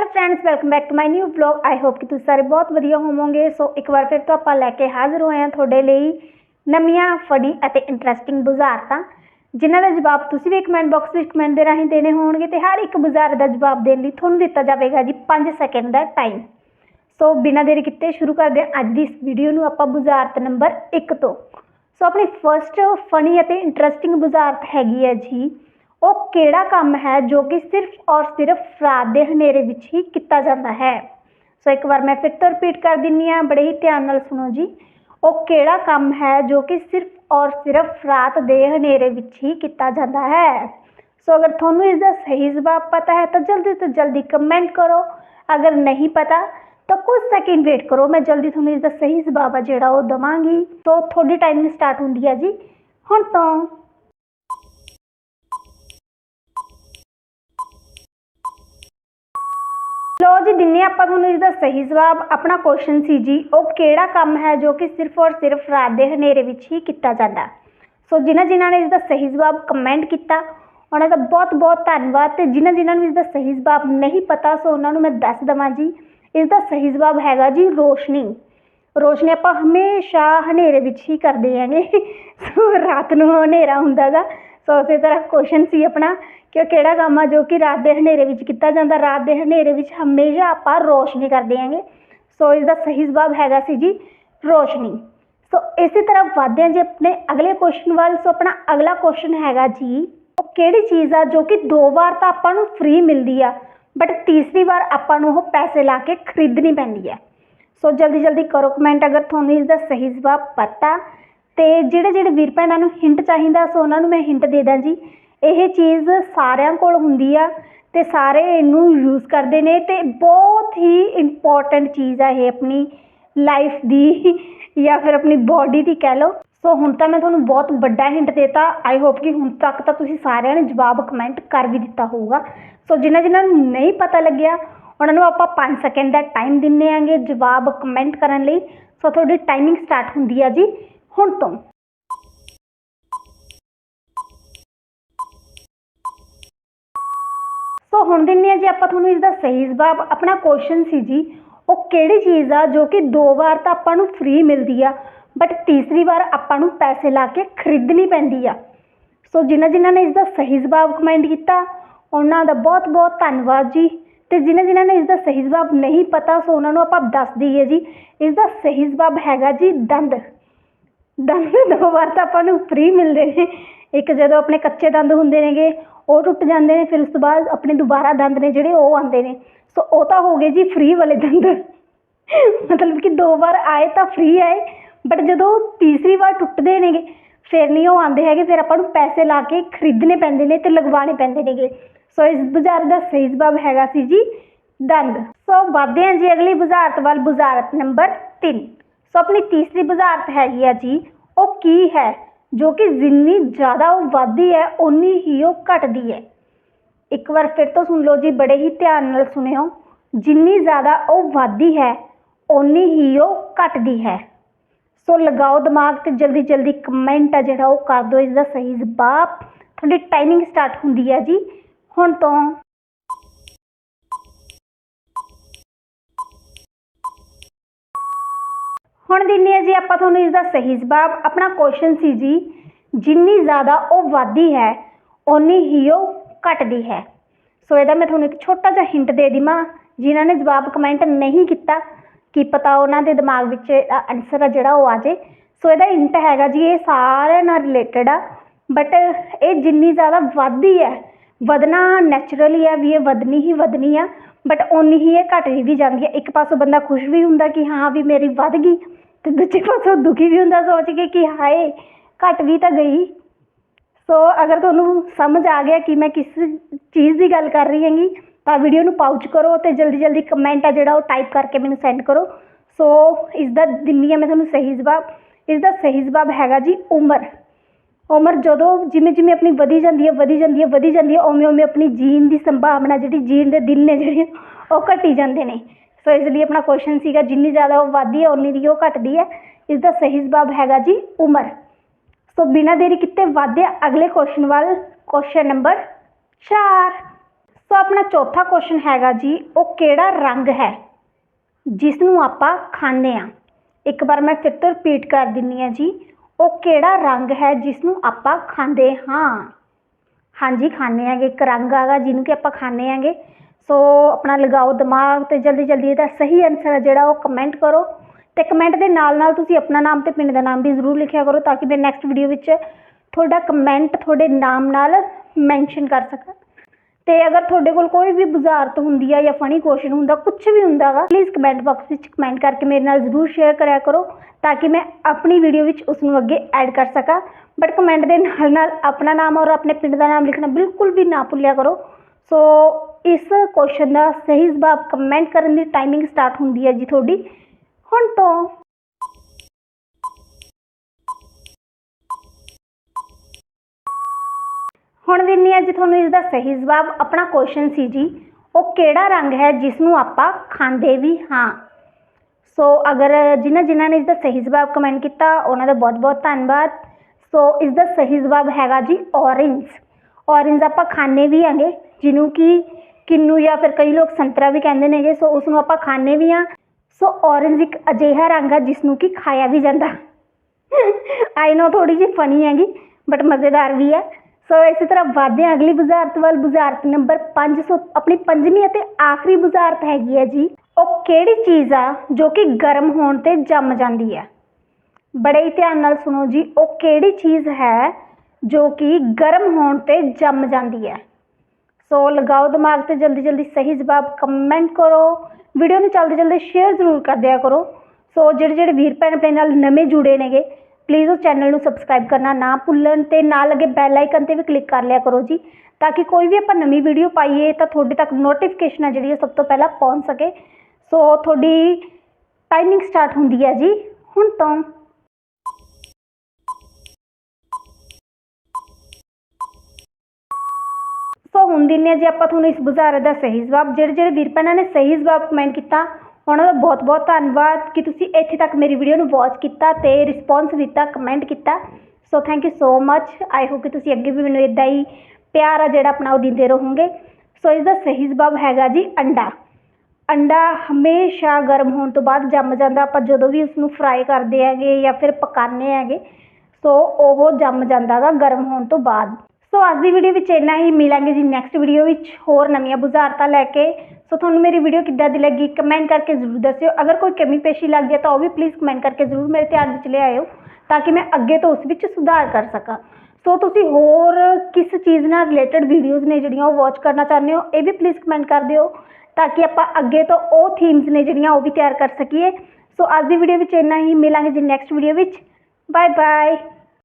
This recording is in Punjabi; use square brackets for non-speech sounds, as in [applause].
Hello friends welcome back to my new vlog I hope ਕਿ ਤੁਸੀਂ ਸਾਰੇ ਬਹੁਤ ਵਧੀਆ ਹੋਵੋਗੇ ਸੋ ਇੱਕ ਵਾਰ ਫਿਰ ਤੋਂ ਆਪਾਂ ਲੈ ਕੇ ਹਾਜ਼ਰ ਹੋਏ ਹਾਂ ਤੁਹਾਡੇ ਲਈ ਨਵੀਆਂ ਫਨੀ ਅਤੇ ਇੰਟਰਸਟਿੰਗ ਬੁਜ਼ਾਰਤਾਂ, ਜਿਨ੍ਹਾਂ ਦਾ ਜਵਾਬ ਤੁਸੀਂ ਵੀ ਕਮੈਂਟ ਬਾਕਸ ਵਿੱਚ ਕਮੈਂਟ ਦੇ ਰਾਹੀਂ ਦੇਣੇ ਹੋਣਗੇ ਤੇ ਹਰ ਇੱਕ ਬੁਝਾਰਤ ਦਾ ਜਵਾਬ ਦੇਣ ਲਈ ਤੁਹਾਨੂੰ ਦਿੱਤਾ ਜਾਵੇਗਾ ਜੀ 5 ਸੈਕਿੰਡ ਦਾ ਟਾਈਮ ਸੋ ਬਿਨਾਂ ਦੇਰ ਕੀਤੇ ਸ਼ੁਰੂ ਕਰਦੇ ਹਾਂ ਅੱਜ ਦੀ ਇਸ ਵੀਡੀਓ ਨੂੰ ਆਪਾਂ ਬੁਜ਼ਾਰਤ ਨੰਬਰ 1 ਤੋਂ। ਸੋ ਆਪਣੀ ਫਰਸਟ ਫਨੀ ਅਤੇ ਇੰਟਰਸਟਿੰਗ ਬੁਜ਼ਾਰਤ ਹੈਗੀ ਹੈ ਜੀ ਉਹ ਕਿਹੜਾ ਕੰਮ ਹੈ ਜੋ ਕਿ ਸਿਰਫ ਔਰ ਸਿਰਫ ਰਾਤ ਦੇ ਹਨੇਰੇ ਵਿੱਚ ਹੀ ਕੀਤਾ ਜਾਂਦਾ ਹੈ? ਸੋ ਇੱਕ ਵਾਰ ਮੈਂ ਫਿਰ ਤੋਂ ਰਿਪੀਟ ਕਰ ਦਿੰਨੀ ਆ ਬੜੇ ਹੀ ਧਿਆਨ ਨਾਲ ਸੁਣੋ ਜੀ। ਉਹ ਕਿਹੜਾ ਕੰਮ ਹੈ ਜੋ ਕਿ ਸਿਰਫ ਔਰ ਸਿਰਫ ਰਾਤ ਦੇ ਹਨੇਰੇ ਵਿੱਚ ਹੀ ਕੀਤਾ ਜਾਂਦਾ ਹੈ? ਸੋ ਅਗਰ ਤੁਹਾਨੂੰ ਇਸ ਦਾ ਸਹੀ ਜਵਾਬ ਪਤਾ ਹੈ, ਤਾਂ ਜਲਦੀ ਤੋਂ ਜਲਦੀ ਕਮੈਂਟ ਕਰੋ। ਅਗਰ ਨਹੀਂ ਪਤਾ, ਤਾਂ ਕੁਝ ਸੈਕਿੰਡ ਵੇਟ ਕਰੋ। ਮੈਂ ਜਲਦੀ ਤੁਹਾਨੂੰ ਇਸ ਦਾ ਸਹੀ ਜਵਾਬ ਆ ਜਿਹੜਾ ਉਹ ਦਵਾਂਗੀ। ਸੋ ਤੁਹਾਡੀ ਟਾਈਮਿੰਗ ਸਟਾਰਟ ਹੁੰਦੀ ਹੈ ਜੀ। ਹੁਣ ਤੋਂ ਲੋ ਜੀ, ਦਿੰਨੇ ਆਪਾਂ ਤੁਹਾਨੂੰ ਇਸ ਸਹੀ ਜਵਾਬ। ਆਪਣਾ ਕੁਐਸਚਨ ਸੀ ਜੀ, ਉਹ ਕਿਹੜਾ ਕੰਮ ਹੈ ਜੋ ਕਿ ਸਿਰਫ ਔਰ ਸਿਰਫ ਰਾਤ ਦੇ ਹਨੇਰੇ ਵਿੱਚ ਹੀ ਕੀਤਾ ਜਾਂਦਾ? ਸੋ ਜਿਨ੍ਹਾਂ ਜਿਨ੍ਹਾਂ ਨੇ ਇਸ ਦਾ ਸਹੀ ਜਵਾਬ ਕਮੈਂਟ ਕੀਤਾ, ਉਹਨਾਂ ਦਾ ਬਹੁਤ ਬਹੁਤ ਧੰਨਵਾਦ। ਤੇ ਜਿਨ੍ਹਾਂ ਜਿਨ੍ਹਾਂ ਨੂੰ ਇਸ ਦਾ ਸਹੀ ਜਵਾਬ ਨਹੀਂ ਪਤਾ, ਸੋ ਉਹਨਾਂ ਨੂੰ ਮੈਂ ਦੱਸ ਦਵਾਂ ਜੀ ਇਸ ਦਾ ਸਹੀ ਜਵਾਬ ਹੈਗਾ ਜੀ ਰੋਸ਼ਨੀ। ਰੋਸ਼ਨੀ ਆਪਾਂ ਹਮੇਸ਼ਾ ਹਨੇਰੇ ਵਿੱਚ ਹੀ ਕਰਦੇ ਹੈਗੇ। ਸੋ ਰਾਤ ਨੂੰ ਹਨੇਰਾ ਹੁੰਦਾਗਾ। ਸੋ ਉਸੇ ਤਰ੍ਹਾਂ ਕੁਐਸਚਨ ਸੀ ਆਪਣਾ। ਕਿ ਉਹ ਕਿਹੜਾ ਕੰਮ ਆ ਜੋ ਕਿ ਰਾਤ ਦੇ ਹਨੇਰੇ ਵਿੱਚ ਕੀਤਾ ਜਾਂਦਾ। ਰਾਤ ਦੇ ਹਨੇਰੇ ਵਿੱਚ ਹਮੇਸ਼ਾ ਆਪਾਂ ਰੋਸ਼ਨੀ ਕਰਦੇ ਹਾਂਗੇ ਸੋ ਇਸ ਦਾ ਸਹੀ ਜਵਾਬ ਹੈਗਾ ਸੀ ਜੀ, ਰੋਸ਼ਨੀ। ਸੋ ਇਸੇ ਤਰ੍ਹਾਂ ਵਧਦੇ ਹਾਂ ਜੀ ਆਪਣੇ ਅਗਲੇ ਕੁਐਸਚਨ ਵੱਲ। ਸੋ ਆਪਣਾ ਅਗਲਾ ਕੁਐਸਚਨ ਹੈਗਾ ਜੀ, ਉਹ ਕਿਹੜੀ ਚੀਜ਼ ਆ ਜੋ ਕਿ ਦੋ ਵਾਰ ਤਾਂ ਆਪਾਂ ਨੂੰ ਫ੍ਰੀ ਮਿਲਦੀ ਆ ਬਟ ਤੀਸਰੀ ਵਾਰ ਆਪਾਂ ਨੂੰ ਉਹ ਪੈਸੇ ਲਾ ਕੇ ਖਰੀਦਣੀ ਪੈਂਦੀ ਹੈ ਸੋ ਜਲਦੀ ਜਲਦੀ ਕਰੋ ਕਮੈਂਟ ਅਗਰ ਤੁਹਾਨੂੰ ਇਸ ਦਾ ਸਹੀ ਜਵਾਬ ਪਤਾ ਤੇ ਜਿਹੜੇ ਜਿਹੜੇ ਵੀਰ ਭੈਣਾਂ ਨੂੰ ਹਿੰਟ ਚਾਹੀਦਾ, ਸੋ ਉਹਨਾਂ ਨੂੰ ਮੈਂ ਹਿੰਟ ਦੇ ਦਾਂ ਜੀ। ਇਹ ਚੀਜ਼ ਸਾਰਿਆਂ ਕੋਲ ਹੁੰਦੀ ਆ ਅਤੇ ਸਾਰੇ ਇਹਨੂੰ ਯੂਜ਼ ਕਰਦੇ ਨੇ ਅਤੇ ਬਹੁਤ ਹੀ ਇੰਪੋਰਟੈਂਟ ਚੀਜ਼ ਆ ਇਹ ਆਪਣੀ ਲਾਈਫ ਦੀ [laughs] ਜਾਂ ਫਿਰ ਆਪਣੀ ਬੋਡੀ ਦੀ ਕਹਿ ਲਓ। ਸੋ ਹੁਣ ਤਾਂ ਮੈਂ ਤੁਹਾਨੂੰ ਬਹੁਤ ਵੱਡਾ ਹਿੰਟ ਦੇਤਾ। ਆਈ ਹੋਪ ਕਿ ਹੁਣ ਤੱਕ ਤਾਂ ਤੁਸੀਂ ਸਾਰਿਆਂ ਨੇ ਜਵਾਬ ਕਮੈਂਟ ਕਰ ਵੀ ਦਿੱਤਾ ਹੋਊਗਾ। ਸੋ ਜਿਨ੍ਹਾਂ ਜਿਨ੍ਹਾਂ ਨੂੰ ਨਹੀਂ ਪਤਾ ਲੱਗਿਆ, ਉਹਨਾਂ ਨੂੰ ਆਪਾਂ 5 ਸੈਕਿੰਡ ਦਾ ਟਾਈਮ ਦਿੰਨੇ ਆਂਗੇ ਜਵਾਬ ਕਮੈਂਟ ਕਰਨ ਲਈ। ਸੋ ਤੁਹਾਡੀ ਟਾਈਮਿੰਗ ਸਟਾਰਟ ਹੁੰਦੀ ਆ ਜੀ ਹੁਣ ਤੋਂ ਸੋ ਹੁਣ ਦਿੰਨੇ ਆ ਜੀ, ਆਪਾਂ ਤੁਹਾਨੂੰ ਇਸ ਦਾ ਸਹੀ ਜਵਾਬ, ਆਪਣਾ ਕੁਐਸਚਨ ਸੀ ਜੀ, ਉਹ ਕਿਹੜੀ ਚੀਜ਼ ਆ ਜੋ ਕਿ ਦੋ ਵਾਰ ਤਾਂ ਆਪਾਂ ਨੂੰ ਫ੍ਰੀ ਮਿਲਦੀ ਆ ਬਟ ਤੀਸਰੀ ਵਾਰ ਆਪਾਂ ਨੂੰ ਪੈਸੇ ਲਾ ਕੇ ਖਰੀਦਣੀ ਪੈਂਦੀ ਆ। ਸੋ ਜਿਨ੍ਹਾਂ ਜਿਨ੍ਹਾਂ ਨੇ ਇਸ ਦਾ ਸਹੀ ਜਵਾਬ ਕਮੈਂਟ ਕੀਤਾ, ਉਹਨਾਂ ਦਾ ਬਹੁਤ ਬਹੁਤ ਧੰਨਵਾਦ ਜੀ। ਤੇ ਜਿਨ੍ਹਾਂ ਜਿਨ੍ਹਾਂ ਨੇ ਇਸ ਦਾ ਸਹੀ ਜਵਾਬ ਨਹੀਂ ਪਤਾ ਸੋ ਉਹਨਾਂ ਨੂੰ ਆਪਾਂ ਦੱਸ ਦਈਏ ਜੀ ਇਸ ਦਾ ਸਹੀ ਜਵਾਬ ਹੈਗਾ ਜੀ ਦੰਦ। ਦੰਦ ਦੋ ਵਾਰ ਤਾਂ ਆਪਾਂ ਨੂੰ ਫ੍ਰੀ ਮਿਲਦੇ ਨੇ। ਇੱਕ ਜਦੋਂ ਆਪਣੇ ਕੱਚੇ ਦੰਦ ਹੁੰਦੇ ਨੇਗੇ, ਉਹ ਟੁੱਟ ਜਾਂਦੇ ਨੇ, ਫਿਰ ਉਸ ਤੋਂ ਬਾਅਦ ਆਪਣੇ ਦੁਬਾਰਾ ਦੰਦ ਨੇ ਜਿਹੜੇ, ਉਹ ਆਉਂਦੇ ਨੇ। ਸੋ ਉਹ ਤਾਂ ਹੋ ਗਏ ਜੀ ਫ੍ਰੀ ਵਾਲੇ ਦੰਦ। ਮਤਲਬ ਕਿ ਦੋ ਵਾਰ ਆਏ ਤਾਂ ਫ੍ਰੀ ਆਏ ਬਟ ਜਦੋਂ ਤੀਸਰੀ ਵਾਰ ਟੁੱਟਦੇ ਨੇਗੇ, ਫਿਰ ਨਹੀਂ ਉਹ ਆਉਂਦੇ ਹੈਗੇ, ਫਿਰ ਆਪਾਂ ਨੂੰ ਪੈਸੇ ਲਾ ਕੇ ਖਰੀਦਣੇ ਪੈਂਦੇ ਨੇ ਤੇ ਲਗਵਾਉਣੇ ਪੈਂਦੇ ਨੇਗੇ। ਸੋ ਇਸ ਬੁਝਾਰਤ ਦਾ ਸਹੀ ਜਵਾਬ ਹੈਗਾ ਸੀ ਜੀ ਦੰਦ। ਸੋ ਵਧਦੇ ਹਾਂ ਜੀ ਅਗਲੀ ਬੁਝਾਰਤ ਵੱਲ, ਬੁਝਾਰਤ ਨੰਬਰ 3 ਸੋ ਆਪਣੀ ਤੀਸਰੀ ਬੁਝਾਰਤ ਹੈਗੀ ਆ ਜੀ, ਉਹ ਕੀ ਹੈ? ਜੋ ਕਿ ਜਿੰਨੀ ਜ਼ਿਆਦਾ ਉਹ ਵੱਧਦੀ ਹੈ ਉਨੀ ਹੀ ਉਹ ਘਟਦੀ ਹੈ। ਇੱਕ ਵਾਰ ਫਿਰ ਤੋਂ ਸੁਣ ਲਓ ਜੀ, ਬੜੇ ਹੀ ਧਿਆਨ ਨਾਲ ਸੁਣਿਓ। ਜਿੰਨੀ ਜ਼ਿਆਦਾ ਉਹ ਵੱਧਦੀ ਹੈ ਉਨੀ ਹੀ ਉਹ ਘਟਦੀ ਹੈ। ਸੋ ਲਗਾਓ ਦਿਮਾਗ ਤੇ ਜਲਦੀ ਜਲਦੀ ਕਮੈਂਟ ਆ ਜਿਹੜਾ ਉਹ ਕਰ ਦਿਓ ਇਸ ਦਾ ਸਹੀ ਜਵਾਬ। ਤੁਹਾਡੀ ਟਾਈਮਿੰਗ ਸਟਾਰਟ ਹੁੰਦੀ ਹੈ ਜੀ, ਹੁਣ ਤੋਂ। ਹੁਣ ਦਿੰਨੇ ਆ ਜੀ, ਆਪਾਂ ਤੁਹਾਨੂੰ ਇਸ ਦਾ ਸਹੀ ਜਵਾਬ। ਆਪਣਾ ਕੁਐਸਚਨ ਸੀ ਜੀ, ਜਿੰਨੀ ਜ਼ਿਆਦਾ ਉਹ ਵੱਧਦੀ ਹੈ, ਓਨੀ ਹੀ ਉਹ ਘਟਦੀ ਹੈ। ਸੋ ਇਹਦਾ ਮੈਂ ਤੁਹਾਨੂੰ ਇੱਕ ਛੋਟਾ ਜਿਹਾ ਹਿੰਟ ਦੇ ਦਿਮਾ ਜਿਨ੍ਹਾਂ ਨੇ ਜਵਾਬ ਕਮੈਂਟ ਨਹੀਂ ਕੀਤਾ, ਕੀ ਪਤਾ ਉਹਨਾਂ ਦੇ ਦਿਮਾਗ ਵਿੱਚ ਆਨਸਰ ਆ ਜਿਹੜਾ ਉਹ ਆ ਜੇ ਸੋ ਇਹਦਾ ਹਿੰਟ ਹੈਗਾ ਜੀ, ਇਹ ਸਾਰਿਆਂ ਨਾਲ ਰਿਲੇਟਡ ਆ ਬਟ ਇਹ ਜਿੰਨੀ ਜ਼ਿਆਦਾ ਵੱਧਦੀ ਹੈ, ਵਧਣਾ ਨੈਚੁਰਲੀ ਆ ਵੀ ਇਹ ਵਧਣੀ ਹੀ ਵਧਣੀ ਆ ਬਟ ਓਨੀ ਹੀ ਇਹ ਘਟਦੀ ਵੀ ਜਾਂਦੀ ਹੈ। ਇੱਕ ਪਾਸੋਂ ਬੰਦਾ ਖੁਸ਼ ਵੀ ਹੁੰਦਾ ਕਿ ਹਾਂ ਵੀ ਮੇਰੀ ਵੱਧ ਗਈ ਤੇ ਦੂਜੇ ਪਾਸੋਂ ਦੁਖੀ ਵੀ ਹੁੰਦਾ, ਸੋਚ ਕੇ ਕਿ ਹਾਏ, ਘਟ ਵੀ ਤਾਂ ਗਈ। ਸੋ ਅਗਰ ਤੁਹਾਨੂੰ ਸਮਝ ਆ ਗਿਆ ਕਿ ਮੈਂ ਕਿਸ ਚੀਜ਼ ਦੀ ਗੱਲ ਕਰ ਰਹੀ ਹੈਗੀ, ਤਾਂ ਵੀਡੀਓ ਨੂੰ ਪਾਉਚ ਕਰੋ ਤੇ ਜਲਦੀ ਜਲਦੀ ਕਮੈਂਟ ਆ ਜਿਹੜਾ ਉਹ ਟਾਈਪ ਕਰਕੇ ਮੈਨੂੰ ਸੈਂਡ ਕਰੋ। ਸੋ ਇਸ ਦਾ ਦਿੰਨੀ ਆ ਮੈਂ ਤੁਹਾਨੂੰ ਸਹੀ ਜਵਾਬ ਇਸ ਦਾ ਸਹੀ ਜਵਾਬ ਹੈਗਾ ਜੀ ਉਮਰ। ਉਮਰ ਜਦੋਂ ਜਿਵੇਂ ਜਿਵੇਂ ਆਪਣੀ ਵਧੀ ਜਾਂਦੀ ਹੈ, ਵਧੀ ਜਾਂਦੀ ਹੈ, ਵਧੀ ਜਾਂਦੀ ਹੈ ਉਵੇਂ ਉਵੇਂ ਆਪਣੀ ਜੀਣ ਦੀ ਸੰਭਾਵਨਾ ਜਿਹੜੀ ਜੀਣ ਦੇ ਦਿਨ ਨੇ ਜਿਹੜੇ ਉਹ ਘਟੀ ਜਾਂਦੇ ਨੇ। ਸੋ ਇਸ ਲਈ ਆਪਣਾ ਕੁਐਸਚਨ ਸੀਗਾ, ਜਿੰਨੀ ਜ਼ਿਆਦਾ ਉਹ ਵੱਧਦੀ ਹੈ ਉਨੀ ਦੀ ਉਹ ਘਟਦੀ ਹੈ। ਇਸ ਦਾ ਸਹੀ ਜਵਾਬ ਹੈਗਾ ਜੀ ਉਮਰ। ਸੋ ਬਿਨਾਂ ਦੇਰੀ ਕਿਤੇ ਵਧਦੇ ਅਗਲੇ ਕੁਐਸਚਨ ਵੱਲ ਕੁਐਸਚਨ ਨੰਬਰ 4 ਸੋ ਆਪਣਾ ਚੌਥਾ ਕੁਐਸਚਨ ਹੈਗਾ ਜੀ, ਉਹ ਕਿਹੜਾ ਰੰਗ ਹੈ ਜਿਸ ਨੂੰ ਆਪਾਂ ਖਾਂਦੇ ਆ ਇੱਕ ਵਾਰ ਮੈਂ ਫਿਰ ਤੋਂ ਰਿਪੀਟ ਕਰ ਦਿੰਨੀ ਆ ਜੀ। ਉਹ ਕਿਹੜਾ ਰੰਗ ਹੈ ਜਿਸ ਨੂੰ ਆਪਾਂ ਖਾਂਦੇ ਹਾਂ? ਹਾਂਜੀ, ਖਾਂਦੇ ਆਂਗੇ ਇੱਕ ਰੰਗ ਆਗਾ ਜਿਹਨੂੰ ਕਿ ਆਪਾਂ ਖਾਂਦੇ ਆਂਗੇ ਸੋ ਆਪਣਾ ਲਗਾਓ ਦਿਮਾਗ ਅਤੇ ਜਲਦੀ ਜਲਦੀ ਇਹਦਾ ਸਹੀ ਆਨਸਰ ਹੈ ਜਿਹੜਾ ਉਹ ਕਮੈਂਟ ਕਰੋ ਅਤੇ ਕਮੈਂਟ ਦੇ ਨਾਲ ਨਾਲ ਤੁਸੀਂ ਆਪਣਾ ਨਾਮ ਅਤੇ ਪਿੰਡ ਦਾ ਨਾਮ ਵੀ ਜ਼ਰੂਰ ਲਿਖਿਆ ਕਰੋ ਤਾਂ ਕਿ ਮੈਂ ਨੈਕਸਟ ਵੀਡੀਓ ਵਿੱਚ ਤੁਹਾਡਾ ਕਮੈਂਟ ਤੁਹਾਡੇ ਨਾਮ ਨਾਲ ਮੈਂਸ਼ਨ ਕਰ ਸਕਾਂ। ਅਤੇ ਅਗਰ ਤੁਹਾਡੇ ਕੋਲ ਕੋਈ ਵੀ ਬੁਝਾਰਤ ਹੁੰਦੀ ਆ ਜਾਂ ਫਨੀ ਕੁਐਸਚਨ ਹੁੰਦਾ ਕੁਝ ਵੀ ਹੁੰਦਾ ਵਾ ਪਲੀਜ਼ ਕਮੈਂਟ ਬਾਕਸ ਵਿੱਚ ਕਮੈਂਟ ਕਰਕੇ ਮੇਰੇ ਨਾਲ ਜ਼ਰੂਰ ਸ਼ੇਅਰ ਕਰਿਆ ਕਰੋ ਤਾਂ ਕਿ ਮੈਂ ਆਪਣੀ ਵੀਡੀਓ ਵਿੱਚ ਉਸ ਨੂੰ ਅੱਗੇ ਐਡ ਕਰ ਸਕਾਂ। ਬਟ ਕਮੈਂਟ ਦੇ ਨਾਲ ਨਾਲ ਆਪਣਾ ਨਾਮ ਔਰ ਆਪਣੇ ਪਿੰਡ ਦਾ ਨਾਮ ਲਿਖਣਾ ਬਿਲਕੁਲ ਵੀ ਨਾ ਭੁੱਲਿਆ ਕਰੋ। ਸੋ ਇਸ ਕੁਐਸਚਨ ਦਾ ਸਹੀ ਜਵਾਬ ਕਮੈਂਟ ਕਰਨ ਦੀ ਟਾਈਮਿੰਗ ਸਟਾਰਟ ਹੁੰਦੀ ਹੈ ਜੀ ਤੁਹਾਡੀ। ਹੁਣ ਤੋਂ ਹੁਣ ਦਿੰਨੀ ਆ ਜੀ ਤੁਹਾਨੂੰ ਇਸ ਦਾ ਸਹੀ ਜਵਾਬ। ਆਪਣਾ ਕੁਐਸਚਨ ਸੀ ਜੀ, ਉਹ ਕਿਹੜਾ ਰੰਗ ਹੈ ਜਿਸ ਨੂੰ ਆਪਾਂ ਖਾਂਦੇ ਵੀ ਹਾਂ? ਸੋ ਅਗਰ ਜਿਨ੍ਹਾਂ ਜਿਨ੍ਹਾਂ ਨੇ ਇਸ ਦਾ ਸਹੀ ਜਵਾਬ ਕਮੈਂਟ ਕੀਤਾ, ਉਹਨਾਂ ਦਾ ਬਹੁਤ ਬਹੁਤ ਧੰਨਵਾਦ। ਸੋ ਇਸ ਦਾ ਸਹੀ ਜਵਾਬ ਹੈਗਾ ਜੀ ਔਰੇਂਜ ਔਰੇਂਜ ਆਪਾਂ ਖਾਂਦੇ ਵੀ ਆਂਗੇ ਜਿਹਨੂੰ ਕਿ ਕਿੰਨੂ ਜਾਂ ਫਿਰ ਕਈ ਲੋਕ ਸੰਤਰਾ ਵੀ ਕਹਿੰਦੇ ਨੇਗੇ, ਸੋ ਉਸ ਨੂੰ ਆਪਾਂ ਖਾਂਦੇ ਵੀ ਆ ਸੋ ਔਰੇਂਜ ਇੱਕ ਅਜਿਹਾ ਰੰਗ ਆ ਜਿਸ ਨੂੰ ਕਿ ਖਾਇਆ ਵੀ ਜਾਂਦਾ। ਆਈ ਨੋ ਥੋੜੀ ਜਿਹੀ ਫਨੀ ਹੈਗੀ ਬਟ ਮਜ਼ੇਦਾਰ ਵੀ ਹੈ। ਸੋ ਇਸੇ ਤਰ੍ਹਾਂ ਵਧਦੇ ਹਾਂ, ਅਗਲੀ ਬੁਝਾਰਤ ਵੱਲ। ਬੁਝਾਰਤ ਨੰਬਰ 500 ਆਪਣੀ ਪੰਜਵੀਂ ਅਤੇ ਆਖਰੀ ਬੁਝਾਰਤ ਹੈਗੀ ਹੈ ਜੀ। ਉਹ ਕਿਹੜੀ ਚੀਜ਼ ਆ ਜੋ ਕਿ ਗਰਮ ਹੋਣ ਤੇ ਜੰਮ ਜਾਂਦੀ ਹੈ? ਬੜੇ ਹੀ ਧਿਆਨ ਨਾਲ ਸੁਣੋ ਜੀ, ਉਹ ਕਿਹੜੀ ਚੀਜ਼ ਹੈ ਜੋ ਕਿ ਗਰਮ ਹੋਣ ਤੇ ਜੰਮ ਜਾਂਦੀ ਹੈ? ਸੋ ਲਗਾਓ ਦਿਮਾਗ ਤੇ ਜਲਦੀ ਜਲਦੀ ਸਹੀ ਜਵਾਬ ਕਮੈਂਟ ਕਰੋ। ਵੀਡੀਓ ਨੂੰ ਜਲਦੀ ਜਲਦੀ ਸ਼ੇਅਰ ਜ਼ਰੂਰ ਕਰ ਦਿਆ ਕਰੋ। ਸੋ ਜਿਹੜੇ ਜਿਹੜੇ ਵੀਰ ਭੈਣ ਆਪਣੇ ਨਾਲ ਨਵੇਂ ਜੁੜੇ ਨੇਗੇ ਪਲੀਜ਼ ਉਹ ਚੈਨਲ ਨੂੰ ਸਬਸਕ੍ਰਾਈਬ ਕਰਨਾ ਨਾ ਭੁੱਲਣ ਤੇ ਨਾਲ ਲੱਗੇ ਬੈਲ ਆਈਕਨ ਤੇ ਵੀ ਕਲਿੱਕ ਕਰ ਲਿਆ ਕਰੋ ਜੀ। ਤਾਂ ਕਿ ਕੋਈ ਵੀ ਆਪਾਂ ਨਵੀਂ ਵੀਡੀਓ ਪਾਈਏ, ਤਾਂ ਤੁਹਾਡੇ ਤੱਕ ਨੋਟੀਫਿਕੇਸ਼ਨ ਆ ਜਿਹੜੀ ਉਹ ਸਭ ਤੋਂ ਪਹਿਲਾਂ ਪਹੁੰਚ ਸਕੇ। ਸੋ ਤੁਹਾਡੀ ਟਾਈਮਿੰਗ ਸਟਾਰਟ ਹੁੰਦੀ ਹੈ ਜੀ। ਹੁਣ ਤੋਂ ਸੋ ਹੁਣ ਜੀ ਆਪਾਂ ਤੁਹਾਨੂੰ ਇਸ ਬੁਝਾਰਤ ਦਾ ਸਹੀ ਜਵਾਬ, ਜਿਹੜੇ ਜਿਹੜੇ ਵੀਰ ਭੈਣਾਂ ਨੇ ਸਹੀ ਜਵਾਬ ਕਮੈਂਟ ਕੀਤਾ, ਉਹਨਾਂ ਦਾ ਬਹੁਤ ਬਹੁਤ ਧੰਨਵਾਦ ਕਿ ਤੁਸੀਂ ਇੱਥੇ ਤੱਕ ਮੇਰੀ ਵੀਡੀਓ ਨੂੰ ਵਾਚ ਕੀਤਾ ਤੇ ਰਿਸਪੌਂਸ ਦਿੱਤਾ ਕਮੈਂਟ ਕੀਤਾ। So thank you so much I hope ਕਿ ਤੁਸੀਂ ਅੱਗੇ ਵੀ ਮੈਨੂੰ ਇਦਾਂ ਹੀ ਪਿਆਰ ਆ ਜਿਹੜਾ ਆਪਣਾ ਉਹ ਦਿੰਦੇ ਰਹੋਗੇ। ਸੋ ਇਸ ਦਾ ਸਹੀ ਜਵਾਬ ਹੈਗਾ ਜੀ ਅੰਡਾ। ਅੰਡਾ ਹਮੇਸ਼ਾ ਗਰਮ ਹੋਣ ਤੋਂ ਬਾਅਦ ਜੰਮ ਜਾਂਦਾ। ਆਪਾਂ ਜਦੋਂ ਵੀ ਉਸ ਨੂੰ ਫਰਾਈ ਕਰਦੇ ਹੈਗੇ ਜਾਂ ਫਿਰ ਪਕਾਉਂਦੇ ਹੈਗੇ ਸੋ ਉਹ ਜੰਮ ਜਾਂਦਾ ਗਾ ਗਰਮ ਹੋਣ ਤੋਂ ਬਾਅਦ। ਸੋ ਅੱਜ ਦੀ ਵੀਡੀਓ ਵਿੱਚ ਇੰਨਾ ਹੀ। ਮਿਲਾਂਗੇ ਜੀ ਨੈਕਸਟ ਵੀਡੀਓ ਵਿੱਚ ਹੋਰ ਨਵੀਆਂ ਬੁਝਾਰਤਾਂ ਲੈ ਕੇ। ਸੋ ਤੁਹਾਨੂੰ ਮੇਰੀ ਵੀਡੀਓ ਕਿੱਦਾਂ ਦੀ ਲੱਗੀ ਕਮੈਂਟ ਕਰਕੇ ਜ਼ਰੂਰ ਦੱਸਿਓ। ਅਗਰ ਕੋਈ ਕਮੀ ਪੇਸ਼ੀ ਲੱਗਦੀ ਹੈ ਤਾਂ ਉਹ ਵੀ ਪਲੀਜ਼ ਕਮੈਂਟ ਕਰਕੇ ਜ਼ਰੂਰ ਮੇਰੇ ਧਿਆਨ ਵਿੱਚ ਲਿਆਇਓ ਤਾਂ ਕਿ ਮੈਂ ਅੱਗੇ ਤੋਂ ਉਸ ਵਿੱਚ ਸੁਧਾਰ ਕਰ ਸਕਾਂ। ਸੋ ਤੁਸੀਂ ਹੋਰ ਕਿਸ ਚੀਜ਼ ਨਾਲ ਰਿਲੇਟਡ ਵੀਡੀਓਜ਼ ਨੇ ਜਿਹੜੀਆਂ ਉਹ ਵਾਚ ਕਰਨਾ ਚਾਹੁੰਦੇ ਹੋ, ਇਹ ਵੀ ਪਲੀਜ਼ ਕਮੈਂਟ ਕਰ ਦਿਓ, ਤਾਂ ਕਿ ਆਪਾਂ ਅੱਗੇ ਤੋਂ ਉਹ ਥੀਮਸ ਨੇ ਜਿਹੜੀਆਂ ਉਹ ਵੀ ਤਿਆਰ ਕਰ ਸਕੀਏ। ਸੋ ਅੱਜ ਦੀ ਵੀਡੀਓ ਵਿੱਚ ਇੰਨਾ ਹੀ। ਮਿਲਾਂਗੇ ਜੀ ਨੈਕਸਟ ਵੀਡੀਓ ਵਿੱਚ। Bye bye